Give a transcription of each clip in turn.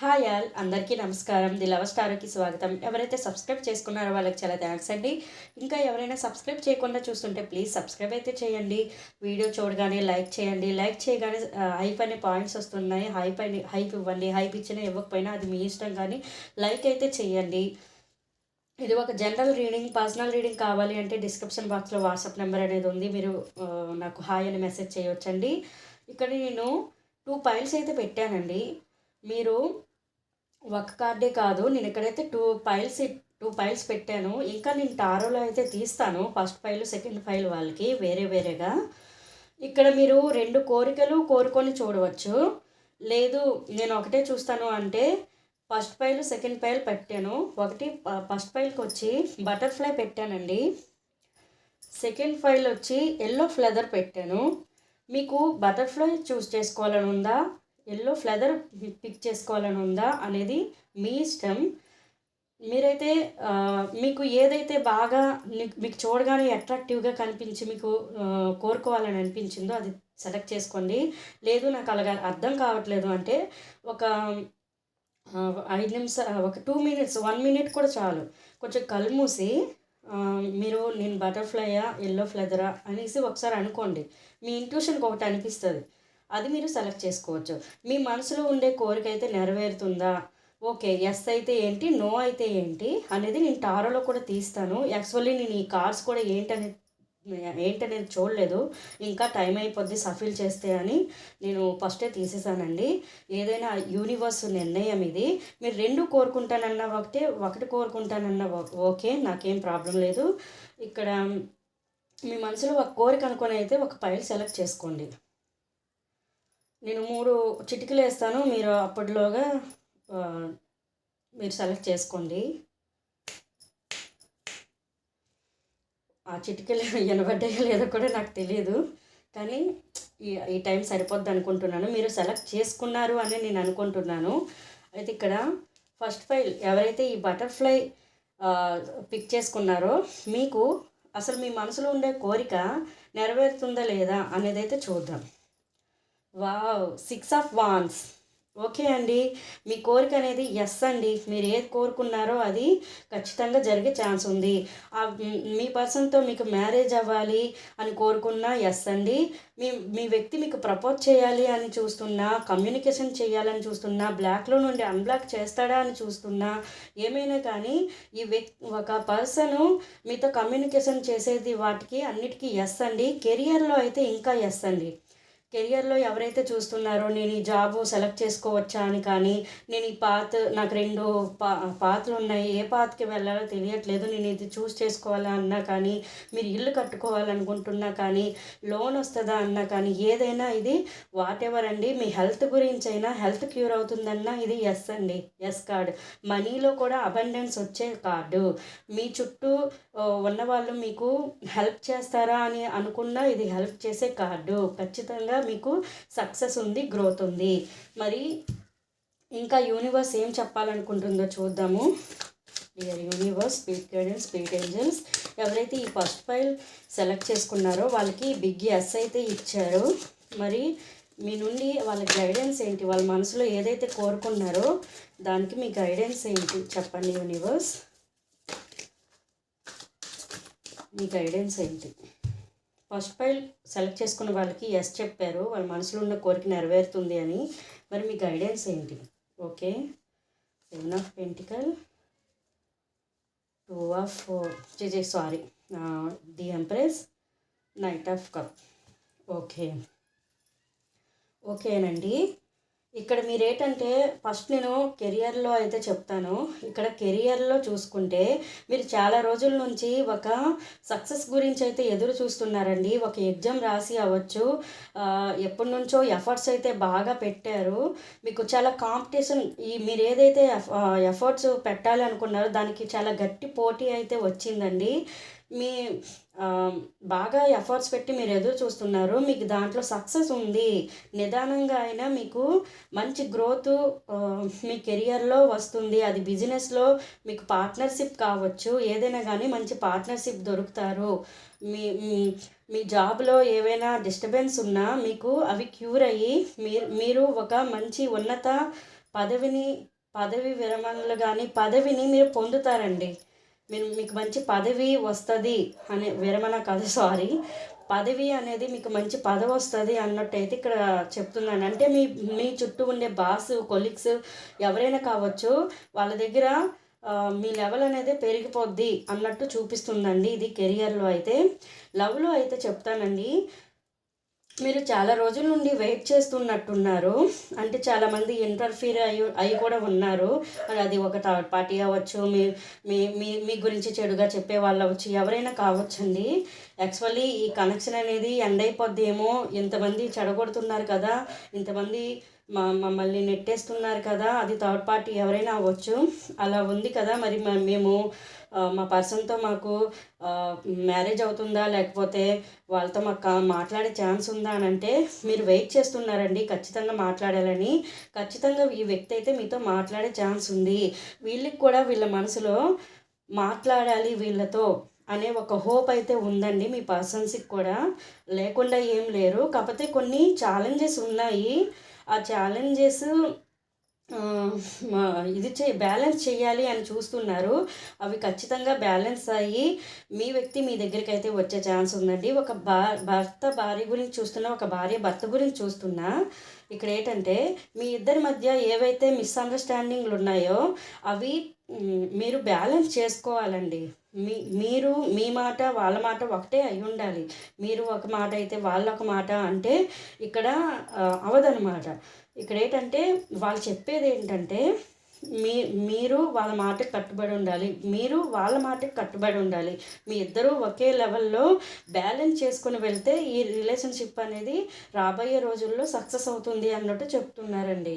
Hi all అందరికీ నమస్కారం. The love స్టార్కి స్వాగతం. ఎవరైతే సబ్స్క్రైబ్ చేసుకున్నారో వాళ్ళకి చాలా థ్యాంక్స్ అండి. ఇంకా ఎవరైనా సబ్స్క్రైబ్ చేయకుండా చూస్తుంటే ప్లీజ్ సబ్స్క్రైబ్ అయితే చేయండి. వీడియో చూడగానే లైక్ చేయండి. లైక్ చేయగానే హైప్ అనే పాయింట్స్ వస్తున్నాయి. హైప్ అని హైప్ ఇవ్వండి. హైప్ ఇచ్చినా ఇవ్వకపోయినా అది మీ ఇష్టం కానీ లైక్ అయితే చేయండి. ఇది ఒక జనరల్ రీడింగ్ పర్సనల్ రీడింగ్ కావాలి అంటే డిస్క్రిప్షన్ బాక్స్లో వాట్సాప్ నెంబర్ అనేది ఉంది. మీరు నాకు హాయ్ అని మెసేజ్ చేయొచ్చండి. ఇక్కడ నేను టూ పైల్స్ అయితే పెట్టానండి. మీరు ఒక కార్డే కాదు నేను ఇక్కడైతే టూ పైల్స్ టూ పైల్స్ పెట్టాను ఇంకా నేను టారోలో అయితే తీస్తాను. ఫస్ట్ ఫైల్ సెకండ్ ఫైల్ వాళ్ళకి వేరే వేరేగా. ఇక్కడ మీరు రెండు కోరికలు కోరుకొని చూడవచ్చు. లేదు నేను ఒకటే చూస్తాను అంటే ఫస్ట్ ఫైల్ సెకండ్ ఫైల్ పెట్టాను. ఒకటి ఫస్ట్ ఫైల్కి వచ్చి బటర్ఫ్లై పెట్టానండి. సెకండ్ ఫైల్ వచ్చి ఎల్లో ఫ్లెదర్ పెట్టాను. మీకు బటర్ఫ్లై చూస్ చేసుకోవాలని ఉందా? ఎల్లో ఫ్లెదర్ పిక్ చేసుకోవాలని ఉందా అనేది మీ ఇష్టం. మీరైతే మీకు ఏదైతే బాగా మీకు చూడగానే అట్రాక్టివ్గా కనిపించి మీకు కోరుకోవాలని అనిపించిందో అది సెలెక్ట్ చేసుకోండి. లేదు నాకు అలాగా అర్థం కావట్లేదు అంటే ఒక ఐదు నిమిషాలు ఒక టూ మినిట్స్ వన్ మినిట్ కూడా చాలు. కొంచెం కళ్ళు మూసి మీరు నేను బటర్ఫ్లైయా ఎల్లో ఫ్లెదరా అనేసి ఒకసారి అనుకోండి. మీ ఇంట్యూషన్కి ఒకటి అనిపిస్తుంది. అది మీరు సెలెక్ట్ చేసుకోవచ్చు. మీ మనసులో ఉండే కోరిక అయితే నెరవేరుతుందా? ఓకే ఎస్ అయితే ఏంటి నో అయితే ఏంటి అనేది నేను టారోలో కూడా తీస్తాను. యాక్చువల్లీ నేను ఈ కార్డ్స్ కూడా ఏంటనే ఏంటనేది చూడలేదు. ఇంకా టైం అయిపోద్ది సఫిల్ చేస్తే అని నేను ఫస్టే తీసేసానండి. ఏదైనా యూనివర్స్ నిర్ణయం ఇది. మీరు రెండు కోరుకుంటానన్న ఒకటే ఒకటి కోరుకుంటానన్న ఓకే నాకేం ప్రాబ్లం లేదు. ఇక్కడ మీ మనసులో ఒక కోరిక అనుకొని అయితే ఒక పైల్ సెలెక్ట్ చేసుకోండి. నేను మూడు చిటికలు వేస్తాను. మీరు అప్పటిలోగా మీరు సెలెక్ట్ చేసుకోండి. ఆ చిటికలు వినబడ్డాయో లేదో కూడా నాకు తెలియదు కానీ ఈ ఈ టైం సరిపోద్ది అనుకుంటున్నాను. మీరు సెలెక్ట్ చేసుకున్నారు అని నేను అనుకుంటున్నాను. అయితే ఇక్కడ ఫస్ట్ ఫైల్ ఎవరైతే ఈ బటర్ఫ్లై పిక్ చేసుకున్నారో మీకు అసలు మీ మనసులో ఉండే కోరిక నెరవేరుతుందా లేదా అనేది అయితే చూద్దాం. Wow six of wands okay అండి. మీ కోరిక అనేది ఎస్ అండి. మీరు ఏది కోరుకున్నారో అది ఖచ్చితంగా జరిగే ఛాన్స్ ఉంది. మీ పర్సన్తో మీకు మ్యారేజ్ అవ్వాలి అని కోరుకున్నా ఎస్ అండి. మీ మీ వ్యక్తి మీకు ప్రపోజ్ చేయాలి అని చూస్తున్నా కమ్యూనికేషన్ చేయాలని చూస్తున్నా బ్లాక్లో నుండి అన్బ్లాక్ చేస్తాడా అని చూస్తున్నా ఏమైనా కానీ ఈ వ్యక్తి ఒక పర్సన్ మీతో కమ్యూనికేషన్ చేసేది వాటికి అన్నిటికీ ఎస్ అండి. కెరియర్లో అయితే ఇంకా ఎస్ అండి. కెరియర్లో ఎవరైతే చూస్తున్నారో నేను ఈ జాబ్ సెలెక్ట్ చేసుకోవచ్చా అని కానీ నేను ఈ పాత్ నాకు రెండు పా పాత్రలు ఉన్నాయి ఏ పాత్కి వెళ్ళాలో తెలియట్లేదు నేను ఇది చూస్ చేసుకోవాలా అన్నా కానీ మీరు ఇల్లు కట్టుకోవాలనుకుంటున్నా కానీ లోన్ వస్తుందా అన్నా కానీ ఏదైనా ఇది వాట్ ఎవర్ అండి. మీ హెల్త్ గురించి అయినా హెల్త్ క్యూర్ అవుతుందన్నా ఇది ఎస్ అండి. ఎస్ కార్డ్ మనీలో కూడా అబండెన్స్ వచ్చే కార్డు మీ చుట్టూ ఉన్నవాళ్ళు మీకు హెల్ప్ చేస్తారా అని అనుకున్నా ఇది హెల్ప్ చేసే కార్డు ఖచ్చితంగా మీకు సక్సెస్ ఉంది గ్రోత్ ఉంది. మరి ఇంకా యూనివర్స్ ఏం చెప్పాలనుకుంటుందో చూద్దాము. Dear universe speed guidance speed angels ఎవరైతే ఈ ఫస్ట్ ఫైల్ సెలెక్ట్ చేసుకున్నారో వాళ్ళకి బిగ్ ఎస్ అయితే ఇచ్చారు. మరి మీ నుండి వాళ్ళ గైడెన్స్ ఏంటి? వాళ్ళ మనసులో ఏదైతే కోరుకున్నారో దానికి మీ గైడెన్స్ ఏంటి? చెప్పండి యూనివర్స్ మీ గైడెన్స్ ఏంటి? ఫస్ట్ ఫైల్ సెలెక్ట్ చేసుకున్న వాళ్ళకి ఎస్ చెప్పారు. వాళ్ళ మనసులో ఉన్న కోరిక నెరవేరుతుంది అని. మరి మీ గైడెన్స్ ఏంటి? Okay seven of pentacles two of J sorry the empress knight of cup okay ఓకేనండి ఇక్కడ మీరు ఏంటంటే ఫస్ట్ నేను కెరియర్లో అయితే చెప్తాను. ఇక్కడ కెరియర్లో చూసుకుంటే మీరు చాలా రోజుల నుంచి ఒక సక్సెస్ గురించి అయితే ఎదురు చూస్తున్నారండి. ఒక ఎగ్జామ్ రాసి అవ్వచ్చు. ఎప్పటి నుంచో ఎఫర్ట్స్ అయితే బాగా పెట్టారు. మీకు చాలా కాంపిటీషన్ ఈ మీరు ఏదైతే ఎఫర్ట్స్ పెట్టాలి అనుకున్నారో దానికి చాలా గట్టి పోటీ అయితే వచ్చిందండి. మీ బాగా ఎఫర్ట్స్ పెట్టి మీరు ఎదురు చూస్తున్నారు. మీకు దాంట్లో సక్సెస్ ఉంది. నిదానంగా అయినా మీకు మంచి గ్రోత్ మీ కెరియర్లో వస్తుంది. అది బిజినెస్లో మీకు పార్ట్నర్షిప్ కావచ్చు. ఏదైనా కానీ మంచి పార్ట్నర్షిప్ దొరుకుతారు. మీ మీ- మీ జాబ్లో ఏవైనా డిస్టర్బెన్స్ ఉన్నా మీకు అవి క్యూర్ అయ్యి మీరు మీరు ఒక మంచి ఉన్నత పదవిని పదవి విరమణలు కానీ పదవిని మీరు పొందుతారండి. మీరు మీకు మంచి పదవి వస్తుంది అనే విరమణ కాదు సారీ పదవి అనేది మీకు మంచి పదవి వస్తుంది అన్నట్టయితే ఇక్కడ చెప్తున్నాను. అంటే మీ మీ చుట్టూ ఉండే బాస్ కొలీగ్స్ ఎవరైనా కావచ్చు వాళ్ళ దగ్గర మీ లెవెల్ అనేది పెరిగిపోద్ది అన్నట్టు చూపిస్తుందండి ఇది కెరియర్లో అయితే. లవ్లో అయితే చెప్తానండి. మీరు చాలా రోజుల నుండి వెయిట్ చేస్తున్నట్టున్నారు. అంటే చాలామంది ఇంటర్ఫీర్ అయ్యి అయి కూడా ఉన్నారు. మరి అది ఒక థర్డ్ పార్టీ అవ్వచ్చు మీ మీ మీ మీ గురించి చెడుగా చెప్పే వాళ్ళు అవ్వచ్చు ఎవరైనా కావచ్చండి. యాక్చువల్లీ ఈ కనెక్షన్ అనేది ఎండ్ అయిపోద్దేమో. ఇంతమంది చెడగొడుతున్నారు కదా ఇంతమంది మా మమ్మల్ని నెట్టేస్తున్నారు కదా అది థర్డ్ పార్టీ ఎవరైనా అవ్వచ్చు. అలా ఉంది కదా మరి మ- మేము మా పర్సన్తో మాకు మ్యారేజ్ అవుతుందా? లేకపోతే వాళ్ళతో మాకు మాట్లాడే ఛాన్స్ ఉందా అని అంటే మీరు వెయిట్ చేస్తున్నారండి ఖచ్చితంగా మాట్లాడాలని. ఖచ్చితంగా ఈ వ్యక్తి అయితే మీతో మాట్లాడే ఛాన్స్ ఉంది. వీళ్ళకి కూడా వీళ్ళ మనసులో మాట్లాడాలి వీళ్ళతో అనే ఒక హోప్ అయితే ఉందండి మీ పర్సన్స్కి కూడా. లేకుండా ఏం లేరు. కాకపోతే కొన్ని ఛాలెంజెస్ ఉన్నాయి. ఆ ఛాలెంజెస్ ఇది చే బ్యాలెన్స్ చేయాలి అని చూస్తున్నారు. అవి ఖచ్చితంగా బ్యాలెన్స్ అయ్యి మీ వ్యక్తి మీ దగ్గరికి అయితే వచ్చే ఛాన్స్ ఉందండి. ఒక భా భర్త భార్య గురించి చూస్తున్నా ఒక భార్య భర్త గురించి చూస్తున్నా ఇక్కడ ఏంటంటే మీ ఇద్దరి మధ్య ఏవైతే మిస్అండర్స్టాండింగ్లు ఉన్నాయో అవి మీరు బ్యాలెన్స్ చేసుకోవాలండి. మీ మీరు మీ మాట వాళ్ళ మాట ఒకటే అయి ఉండాలి. మీరు ఒక మాట అయితే వాళ్ళ ఒక మాట అంటే ఇక్కడ అవదనమాట. ఇక్కడ ఏంటంటే వాళ్ళు చెప్పేది ఏంటంటే మీ మీరు వాళ్ళ మాటకి కట్టుబడి ఉండాలి. మీరు వాళ్ళ మాటకి కట్టుబడి ఉండాలి. మీ ఇద్దరూ ఒకే లెవెల్లో బ్యాలెన్స్ చేసుకుని వెళ్తే ఈ రిలేషన్షిప్ అనేది రాబోయే రోజుల్లో సక్సెస్ అవుతుంది అన్నట్టు చెప్తున్నారండి.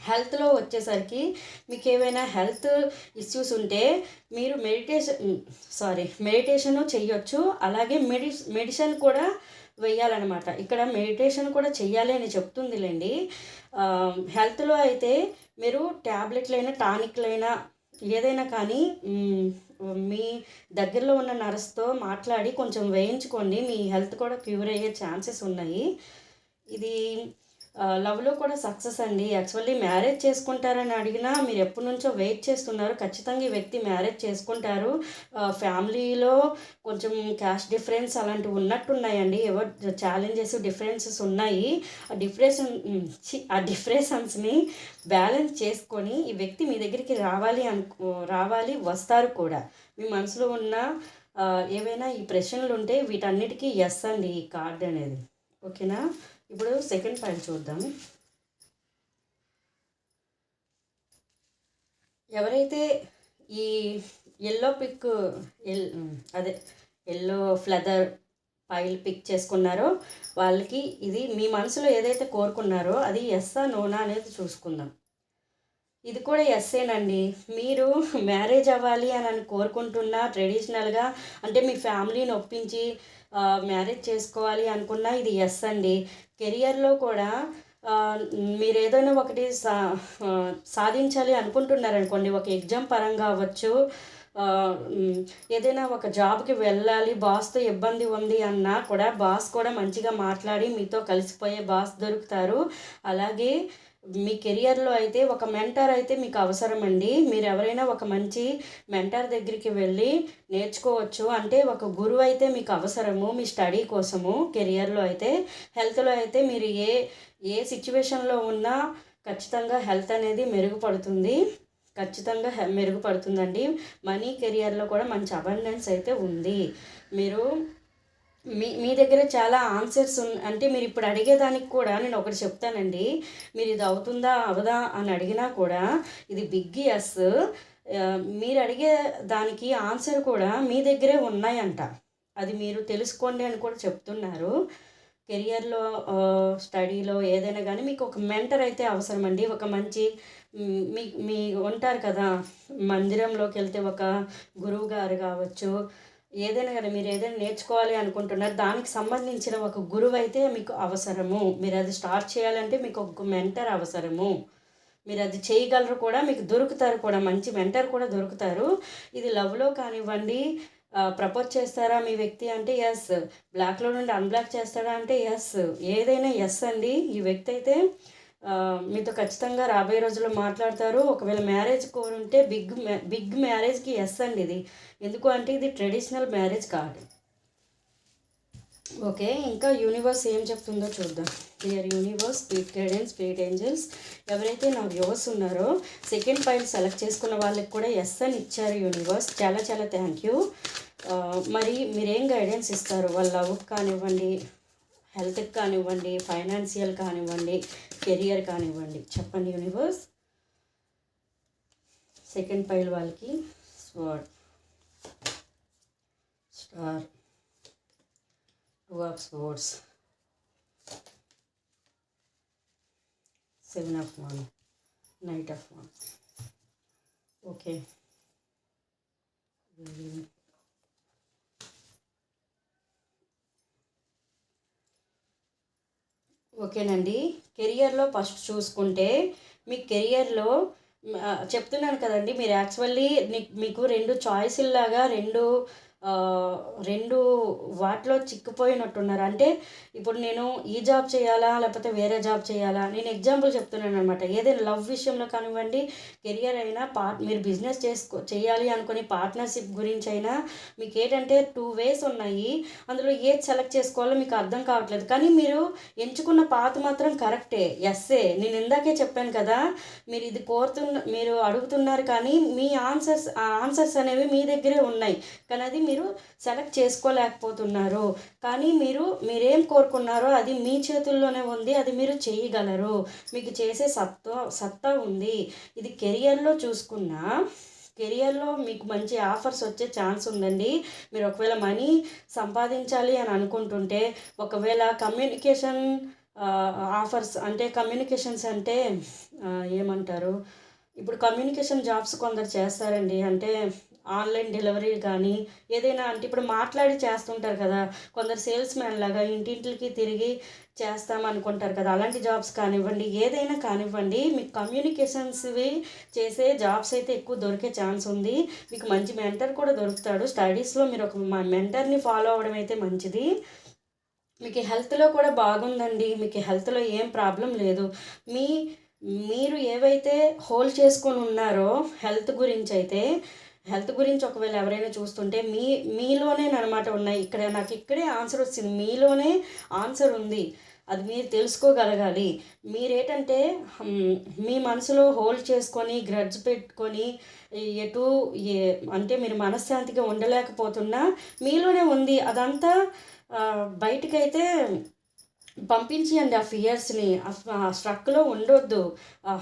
హెల్త్లో వచ్చేసరికి మీకు ఏవైనా హెల్త్ ఇష్యూస్ ఉంటే మీరు మెడిటేషన్ సారీ మెడిటేషన్ చేయొచ్చు అలాగే మెడి మెడిసిన్ కూడా వేయాలన్నమాట. ఇక్కడ మెడిటేషన్ కూడా చెయ్యాలి అని చెప్తుందిలేండి. హెల్త్లో అయితే మీరు ట్యాబ్లెట్లైనా టానిక్లైనా ఏదైనా కానీ మీ దగ్గరలో ఉన్న నర్స్తో మాట్లాడి కొంచెం వేయించుకోండి. మీ హెల్త్ కూడా క్యూర్ అయ్యే ఛాన్సెస్ ఉన్నాయి. ఇది లవ్లో కూడా సక్సెస్ అండి. యాక్చువల్లీ మ్యారేజ్ చేసుకుంటారని అడిగినా మీరు ఎప్పటి నుంచో వెయిట్ చేస్తున్నారు. ఖచ్చితంగా ఈ వ్యక్తి మ్యారేజ్ చేసుకుంటారు. ఫ్యామిలీలో కొంచెం క్యాష్ డిఫరెన్స్ అలాంటివి ఉన్నట్టున్నాయండి. ఎవరు ఛాలెంజెస్ డిఫరెన్సెస్ ఉన్నాయి. ఆ డిఫరెన్స్ ఆ డిఫరెన్సెస్ని బ్యాలెన్స్ చేసుకొని ఈ వ్యక్తి మీ దగ్గరికి రావాలి అనుకో రావాలి వస్తారు కూడా. మీ మనసులో ఉన్న ఏవైనా ఈ ప్రశ్నలు ఉంటే వీటన్నిటికీ ఎస్ అండి ఈ కార్డ్ అనేది. ఓకేనా ఇప్పుడు సెకండ్ పాయింట్ చూద్దాం. ఎవరైతే ఈ ఎల్లో పిక్ ఎల్ అదే ఎల్లో ఫ్లదర్ పైల్ పిక్ చేసుకున్నారో వాళ్ళకి ఇది మీ మనసులో ఏదైతే కోరుకున్నారో అది ఎస్సా నోనా అనేది చూసుకుందాం. ఇది కూడా ఎస్సేనండి మీరు మ్యారేజ్ అవ్వాలి అని అని కోరుకుంటున్నా ట్రెడిషనల్గా అంటే మీ ఫ్యామిలీని ఒప్పించి మ్యారేజ్ చేసుకోవాలి అనుకున్నా ఇది ఎస్ అండి. కెరియర్లో కూడా మీరు ఏదైనా ఒకటి సా సాధించాలి అనుకుంటున్నారనుకోండి ఒక ఎగ్జామ్ పరంగా అవ్వచ్చు ఏదైనా ఒక జాబ్కి వెళ్ళాలి బాస్తో ఇబ్బంది ఉంది అన్నా కూడా బాస్ కూడా మంచిగా మాట్లాడి మీతో కలిసిపోయే బాస్ దొరుకుతారు. అలాగే మీ కెరియర్లో అయితే ఒక మెంటర్ అయితే మీకు అవసరం అండి మీరు ఎవరైనా ఒక మంచి మెంటర్ దగ్గరికి వెళ్ళి నేర్చుకోవచ్చు. అంటే ఒక గురువు అయితే మీకు అవసరము మీ స్టడీ కోసము కెరియర్లో అయితే. హెల్త్లో అయితే మీరు ఏ ఏ సిచ్యువేషన్లో ఉన్నా ఖచ్చితంగా హెల్త్ అనేది మెరుగుపడుతుంది. ఖచ్చితంగా మెరుగుపడుతుందండి. మనీ కెరియర్లో కూడా మంచి అబండెన్స్ అయితే ఉంది. మీరు మీ మీ దగ్గర చాలా ఆన్సర్స్ ఉన్ అంటే మీరు ఇప్పుడు అడిగేదానికి కూడా నేను ఒకటి చెప్తానండి. మీరు ఇది అవుతుందా అవదా అని అడిగినా కూడా ఇది బిగ్ ఎస్ మీరు అడిగే దానికి ఆన్సర్ కూడా మీ దగ్గరే ఉన్నాయంట. అది మీరు తెలుసుకోండి అని కూడా చెప్తున్నారు. కెరియర్లో స్టడీలో ఏదైనా కానీ మీకు ఒక మెంటర్ అయితే అవసరం అండి ఒక మంచి మీ మీ ఉంటారు కదా మందిరంలోకి వెళ్తే ఒక గురువు గారు కావచ్చు ఏదైనా కానీ మీరు ఏదైనా నేర్చుకోవాలి అనుకుంటున్నారు దానికి సంబంధించిన ఒక గురువు అయితే మీకు అవసరము. మీరు అది స్టార్ట్ చేయాలంటే మీకు ఒక మెంటర్ అవసరము. మీరు అది చేయగలరు కూడా మీకు దొరుకుతారు కూడా మంచి మెంటర్ కూడా దొరుకుతారు. ఇది లవ్లో కానివ్వండి ప్రపోజ్ చేస్తారా మీ వ్యక్తి అంటే ఎస్ బ్లాక్లో నుండి అన్బ్లాక్ చేస్తాడా అంటే ఎస్ ఏదైనా ఎస్ అండి. ఈ వ్యక్తి అయితే మీతో ఖచ్చితంగా రాబోయే రోజుల్లో మాట్లాడతారు. ఒకవేళ మ్యారేజ్ కోరుంటే బిగ్ బిగ్ మ్యారేజ్కి ఎస్ అండి ఇది. ఎందుకు అంటే ఇది ట్రెడిషనల్ మ్యారేజ్ కాదు. ఓకే ఇంకా యూనివర్స్ ఏం చెప్తుందో చూద్దాం. Clear universe speed guidance speed angels ఎవరైతే నా వ్యూవర్స్ ఉన్నారో సెకండ్ పాయింట్ సెలెక్ట్ చేసుకున్న వాళ్ళకి కూడా ఎస్ అని ఇచ్చారు యూనివర్స్ చాలా చాలా థ్యాంక్ యూ మరి మీరేం గైడెన్స్ ఇస్తారు? వాళ్ళ లవ్ కానివ్వండి హెల్త్కి కానివ్వండి ఫైనాన్షియల్ కానివ్వండి కెరియర్ కానివ్వండి. చెప్పండి యూనివర్స్. సెకండ్ ఫైల్ వాళ్ళకి sword. Star. Two of swords seven of one. Knight of వన్. ఓకే. ఓకేనండి. కెరియర్లో ఫస్ట్ చూసుకుంటే మీ కెరియర్లో చెప్తున్నాను కదండి మీరు యాక్చువల్లీ మీకు రెండు చాయిస్లాగా రెండు రెండు వాటిలో చిక్కిపోయినట్టున్నారు. అంటే ఇప్పుడు నేను ఈ జాబ్ చేయాలా లేకపోతే వేరే జాబ్ చేయాలా? నేను ఎగ్జాంపుల్ చెప్తున్నాను అనమాట ఏదైనా లవ్ విషయంలో కానివ్వండి కెరియర్ అయినా పార్ట్ మీరు బిజినెస్ చేసుకో చేయాలి అనుకుని పార్ట్నర్షిప్ గురించి అయినా మీకు ఏంటంటే టూ వేస్ ఉన్నాయి. అందులో ఏది సెలెక్ట్ చేసుకోవాలో మీకు అర్థం కావట్లేదు. కానీ మీరు ఎంచుకున్న పాత మాత్రం కరెక్టే. ఎస్సే నేను ఇందాకే చెప్పాను కదా మీరు ఇది కోరుతున్న మీరు అడుగుతున్నారు కానీ మీ ఆన్సర్స్ ఆ ఆన్సర్స్ అనేవి మీ దగ్గరే ఉన్నాయి. కానీ అది మీరు సెలెక్ట్ చేసుకోలేకపోతున్నారు. కానీ మీరు మీరేం కోరుకున్నారో అది మీ చేతుల్లోనే ఉంది అది మీరు చేయగలరు. మీకు చేసే సత్తా సత్తా ఉంది. ఇది కెరియర్లో చూసుకున్నా కెరియర్లో మీకు మంచి ఆఫర్స్ వచ్చే ఛాన్స్ ఉందండి. మీరు ఒకవేళ మనీ సంపాదించాలి అని అనుకుంటుంటే ఒకవేళ కమ్యూనికేషన్ ఆఫర్స్ అంటే కమ్యూనికేషన్స్ అంటే ఏమంటారు? ఇప్పుడు కమ్యూనికేషన్ జాబ్స్ కొందరు చేస్తారండి. అంటే ఆన్లైన్ డెలివరీ కానీ ఏదైనా అంటే ఇప్పుడు మాట్లాడి చేస్తుంటారు కదా కొందరు సేల్స్ మ్యాన్ లాగా ఇంటింటికి తిరిగి చేస్తాం అనుకుంటారు కదా అలాంటి జాబ్స్ కానివ్వండి ఏదైనా కానివ్వండి మీకు కమ్యూనికేషన్స్వి చేసే జాబ్స్ అయితే ఎక్కువ దొరికే ఛాన్స్ ఉంది. మీకు మంచి మెంటర్ కూడా దొరుకుతాడు. స్టడీస్లో మీరు ఒక మెంటర్ని ఫాలో అవ్వడం అయితే మంచిది. మీకు హెల్త్లో కూడా బాగుందండి. మీకు హెల్త్లో ఏం ప్రాబ్లం లేదు. మీ మీరు ఏవైతే హోల్డ్ చేసుకొని ఉన్నారో హెల్త్ గురించి అయితే హెల్త్ గురించి ఒకవేళ ఎవరైనా చూస్తుంటే మీ మీలోనే అనమాట ఉన్నాయి. ఇక్కడ నాకు ఇక్కడే ఆన్సర్ వచ్చింది. మీలోనే ఆన్సర్ ఉంది. అది మీరు తెలుసుకోగలగాలి. మీరేటంటే మీ మనసులో హోల్డ్ చేసుకొని గ్రడ్జ్ పెట్టుకొని ఎటు ఏ అంటే మీరు మనశ్శాంతిగా ఉండలేకపోతున్నా మీలోనే ఉంది. అదంతా బయటకైతే పంపించేయండి ఆ ఫియర్స్ని ఆ స్ట్రక్లో ఉండొద్దు.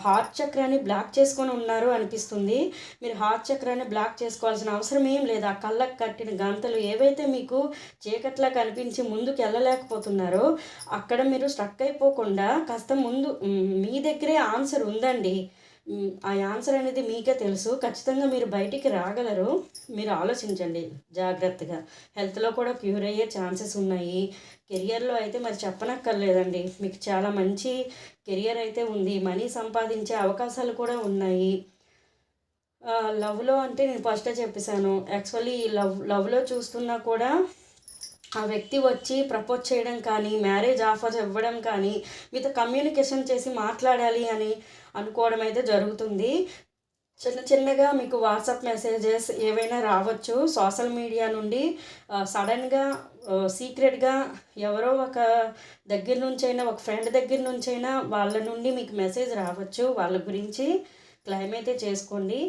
హార్ట్ చక్రాన్ని బ్లాక్ చేసుకొని ఉన్నారు అనిపిస్తుంది. మీరు హార్ట్ చక్రాన్ని బ్లాక్ చేసుకోవాల్సిన అవసరం ఏం లేదు. ఆ కళ్ళకు కట్టిన గంతలు ఏవైతే మీకు చీకట్లా కనిపించి ముందుకు వెళ్ళలేకపోతున్నారో అక్కడ మీరు స్ట్రక్ అయిపోకుండా కాస్త ముందు మీ దగ్గరే ఆన్సర్ ఉందండి. ఆ ఆన్సర్ అనేది మీకే తెలుసు. ఖచ్చితంగా మీరు బయటికి రాగలరు. మీరు ఆలోచించండి జాగ్రత్తగా. హెల్త్లో కూడా క్యూర్ అయ్యే ఛాన్సెస్ ఉన్నాయి. కెరియర్లో అయితే మరి చెప్పనక్కర్లేదండి. మీకు చాలా మంచి కెరియర్ అయితే ఉంది. మనీ సంపాదించే అవకాశాలు కూడా ఉన్నాయి. లవ్లో అంటే నేను ఫస్టే చెప్పేశాను. యాక్చువల్లీ లవ్ లవ్లో చూస్తున్నా కూడా ఆ వ్యక్తి వచ్చి ప్రపోజ్ చేయడం కానీ మ్యారేజ్ ఆఫర్స్ ఇవ్వడం కానీ మీతో కమ్యూనికేషన్ చేసి మాట్లాడాలి అని అనుకోవడం అయితే జరుగుతుంది. చిన్న చిన్నగా మీకు వాట్సాప్ మెసేజెస్ ఏవైనా రావచ్చు. సోషల్ మీడియా నుండి సడన్గా సీక్రెట్గా ఎవరో ఒక దగ్గర నుంచైనా ఒక ఫ్రెండ్ దగ్గర నుంచైనా వాళ్ళ నుండి మీకు మెసేజ్ రావచ్చు. వాళ్ళ గురించి క్లైమ్ అయితే చేసుకోండి.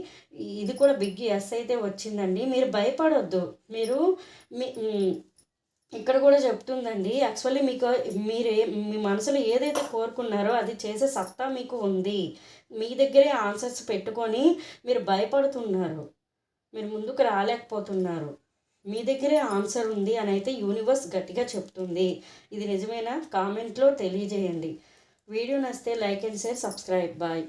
ఇది కూడా బిగ్ ఎస్ అయితే వచ్చిందండి. మీరు భయపడొద్దు. మీరు మీ ఇక్కడ కూడా చెప్తుందండి. యాక్చువల్లీ మీకు మీరే మీ మనసులో ఏదైతే కోరుకున్నారో అది చేసే సత్తా మీకు ఉంది. మీ దగ్గరే ఆన్సర్స్ పెట్టుకొని మీరు భయపడుతున్నారు. మీరు ముందుకు రాలేకపోతున్నారు. మీ దగ్గరే ఆన్సర్ ఉంది అని అయితే యూనివర్స్ గట్టిగా చెప్తుంది. ఇది నిజమేనా? కామెంట్లో తెలియజేయండి. వీడియో నచ్చితే like and share subscribe bye